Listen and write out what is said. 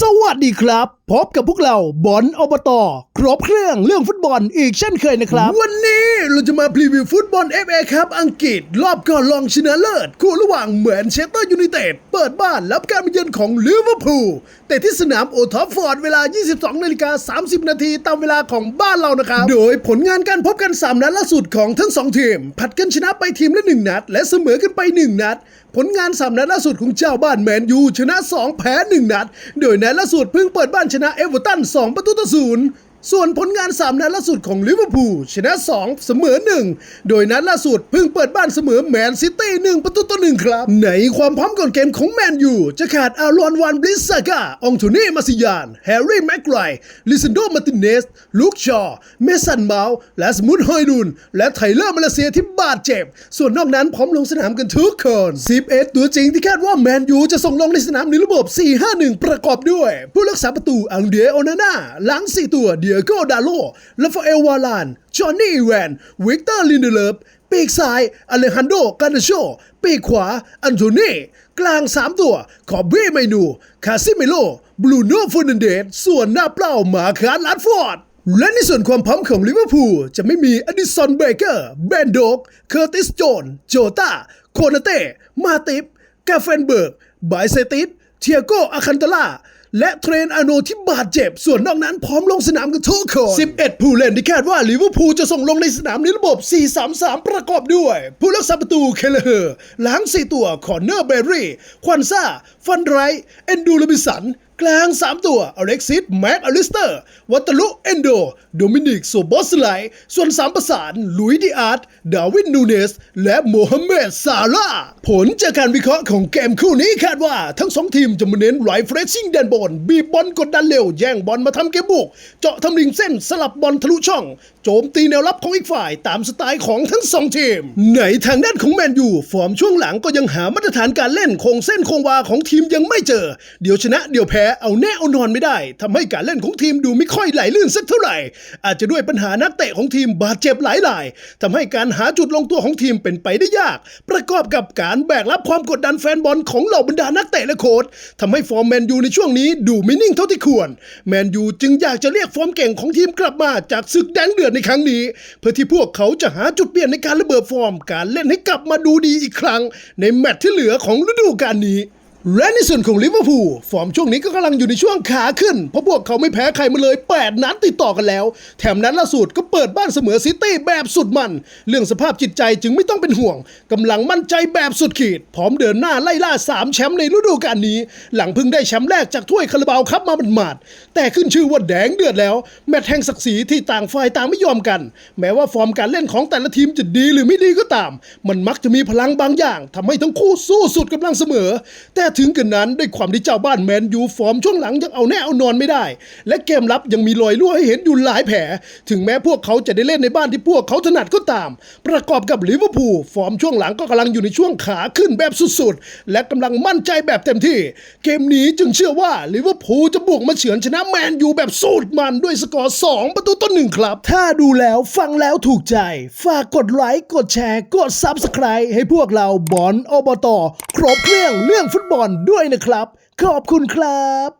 สวัสดีครับ พบกับพวกเราบอลอบต ครบเครื่องเรื่องฟุตบอลอีกเช่นเคยนะครับ วันนี้เราจะมาพรีวิวฟุตบอล FA ครับอังกฤษ รอบก่อนรองชนะเลิศ คู่ระหว่างแมนเชสเตอร์ยูไนเต็ดเปิดบ้านรับการมาเยือนของลิเวอร์พูลแต่ที่สนามโอทัฟฟอร์ดเวลา 22นาฬิกา30 นาทีตามเวลาของบ้านเรานะครับ โดยผลงานการพบกัน 3 นัดล่าสุดของทั้ง 2 ทีม ผัดกันชนะไปทีมละ 1 นัด และเสมอกันไป 1 นัด ผลงาน3นัดล่าสุดของเจ้าบ้านแมนยูชนะ 2 แพ้ 1 นัด โดยนัดล่าสุดเพิ่งเปิดบ้านชนะเอเวอร์ตัน2ประตูต่อศูนย์ ส่วนผลงาน 3 นัดล่าสุดของลิเวอร์พูลชนะ 2 เสมอ 1 โดยนัดล่าสุดเพิ่งเปิดบ้านเสมอแมนซิตี้1ประตูต่อ1ครับ ในความพร้อมก่อนเกมของแมนยูจะขาดอารอนวานบลิสซากาองโทนี่มาซิยาน แฮร์รี่แม็กไกรลิซันโดมาติเนส ลูกชอเมสันเมาส์และสมุทฮอยดุน และไทเลอร์มาเลเซียที่บาดเจ็บ ส่วนนอกนั้นพร้อมลงสนามกันทุกคน11ตัวจริงที่คาดว่าแมนยูจะส่งลงในสนามในระบบ4-5-1ประกอบด้วย ผู้รักษาประตูอังเดรโอนาน่าหลัง4ตัวเดีียโกดาโลลาฟาเอลวาลาน จอห์นนี่อีแวน วิกเตอร์ลินเดเลฟปีกซ้ายอเลฮันโดกานาโช ปีกขวา อันโทนีกลาง 3 ตัว ขอบเบ้ไมนู คาซิเมโล บลูโน่ฟูนันเดส ส่วนหน้าเปล่ามาคาร์ลัดฟอร์ดและในส่วนความพร้อมของลิเวอร์พูลจะไม่มีอดิสันเบเกอร์ แบนโดก เคอร์ติสโจน โจตาโคนาเต้ มาติฟกาเฟนเบิร์กไบเซติสเทียโกอาคันตาล่า และเทรนอาโนที่บาดเจ็บ ส่วนนอกนั้นพร้อมลงสนามกันทุกคน11 ผู้เล่นที่คาดว่าลิเวอร์พูลจะส่งลงในสนามในระบบ 4-3-3 ประกอบด้วย ผู้รักษาประตูเคเลเฮอร์หลัง4ตัวคอนเนอร์เบร์รี่ ควันซ่า ฟันไรเอนดูลบิสันกลาง 3 ตัว อเล็กซิส แม็กอลิสเตอร์ วัตลุ เอนโด โดมินิกโซบอสไล ส่วน 3 ประสาน ลุยดิอาร์ต ดาวิน นูเนส และโมฮัมเหม็ด ซาลา ผลจากการวิเคราะห์ของเกมคู่นี้คาดว่าทั้ง 2 ทีมจะมาเน้นไรเฟรชชิ่งแดนบอลบีบบอลกดดันเร็ว แย่งบอลมาทำเกมบุก เจาะทำริงเส้นสลับบอลทะลุช่อง โจมตีแนวรับของอีกฝ่ายตามสไตล์ของทั้งสองทีมในทางด้านของแมนยูฟอร์มช่วงหลังก็ยังหามาตรฐานการเล่นคงเส้นคงวาของทีมยังไม่เจอ เดี๋ยวชนะเดี๋ยวแพ้เอาแน่เอานอนไม่ได้ทำให้การเล่นของทีมดูไม่ค่อยไหลลื่นสักเท่าไหร่ อาจจะด้วยปัญหานักเตะของทีมบาดเจ็บหลายรายทำให้การหาจุดลงตัวของทีมเป็นไปได้ยาก ประกอบกับการแบกรับความกดดันแฟนบอลของเหล่าบรรดานักเตะและโค้ชทำให้ฟอร์มแมนยูในช่วงนี้ดูไม่นิ่งเท่าที่ควร แมนยูจึงอยากจะเรียกฟอร์มเก่งของทีมกลับมาจากศึกแดงเดือดในครั้งนี้ เพื่อที่พวกเขาจะหาจุดเปลี่ยนในการระเบิดฟอร์ม การเล่นให้กลับมาดูดีอีกครั้ง ในแมตช์ที่เหลือของฤดูกาลนี้ และในส่วนของลิเวอร์พูลฟอร์มช่วงนี้ก็กำลังอยู่ในช่วงขาขึ้น เพราะพวกเขาไม่แพ้ใครมาเลย 8 นัดติดต่อกันแล้ว แถมนัดล่าสุดก็เปิดบ้านเสมอซิตี้แบบสุดมัน เรื่องสภาพจิตใจจึงไม่ต้องเป็นห่วงกำลังมั่นใจแบบสุดขีด พร้อมเดินหน้าไล่ล่า 3 แชมป์ในฤดูกาลนี้ หลังเพิ่งได้แชมป์แรกจากถ้วยคาราบาวครับมาหมาดๆแต่ขึ้นชื่อว่าแดงเดือดแล้ว แมตช์แห่งศักดิ์ศรีที่ต่างฝ่ายต่างไม่ยอมกัน แม้ว่าฟอร์มการเล่นของแต่ละทีมจะดีหรือไม่ดีก็ตาม มันมักจะมีพลังบางอย่างทำให้ทั้งคู่สู้สุดกำลังเสมอ แต่ถึงกันนั้นด้วยความที่เจ้าบ้านแมนยูฟอร์มช่วงหลังยังเอาแน่เอานอนไม่ได้ และเกมรับยังมีรอยรั่วให้เห็นอยู่หลายแผล ถึงแม้พวกเขาจะได้เล่นในบ้านที่พวกเขาถนัดก็ตาม ประกอบกับลิเวอร์พูลฟอร์มช่วงหลังก็กำลังอยู่ในช่วงขาขึ้นแบบสุดๆ และกำลังมั่นใจแบบเต็มที่ เกมนี้จึงเชื่อว่าลิเวอร์พูลจะบุกมาเฉือนชนะแมนยูแบบสูตรมันด้วยสกอร์2ประตูต่อหนึ่งครับ ถ้าดูแล้วฟังแล้วถูกใจ ฝากกดไลค์กดแชร์กด Subscribe ให้พวกเราบอลอบตครบเครื่องเรื่องฟุตบอลด้วยนะครับ ขอบคุณครับ